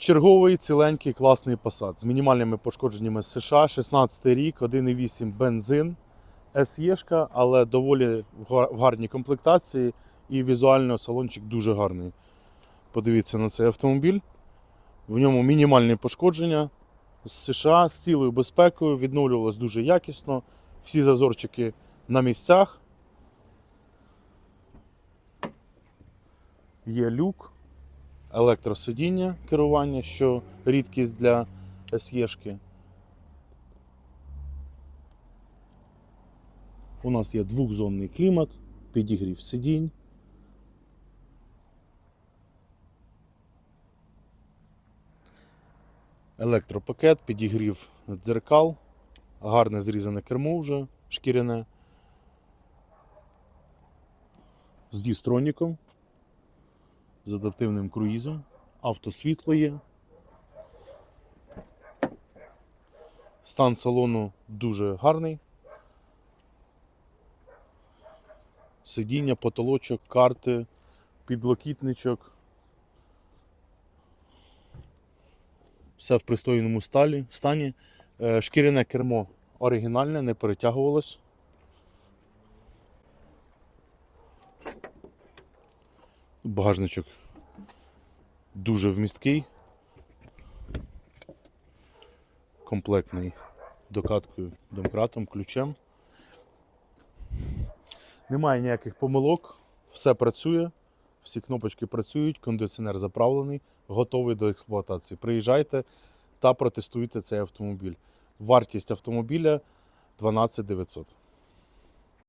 Черговий ціленький класний Passat з мінімальними пошкодженнями з США, 16 рік, 1,8 бензин, SE, але доволі в гарній комплектації і візуально салончик дуже гарний. Подивіться на цей автомобіль. В ньому мінімальні пошкодження з США з цілою безпекою, відновлювалось дуже якісно. Всі зазорчики на місцях. Є люк, електросидіння керування, що рідкість для SE-шки. У нас є двохзонний клімат, підігрів сидінь. Електропакет, підігрів дзеркал, гарне зрізане кермо вже шкіряне. З дістроніком, з адаптивним круїзом, автосвітло є. Стан салону дуже гарний. Сидіння, потолочок, карти, підлокітничок. Все в пристойному стані. Е, Шкіряне кермо оригінальне, не перетягувалось. Багажничок дуже вмісткий. Комплектний докаткою, домкратом, ключем. Немає ніяких помилок, все працює, всі кнопочки працюють, кондиціонер заправлений, готовий до експлуатації. Приїжджайте та протестуйте цей автомобіль. Вартість автомобіля 12 900.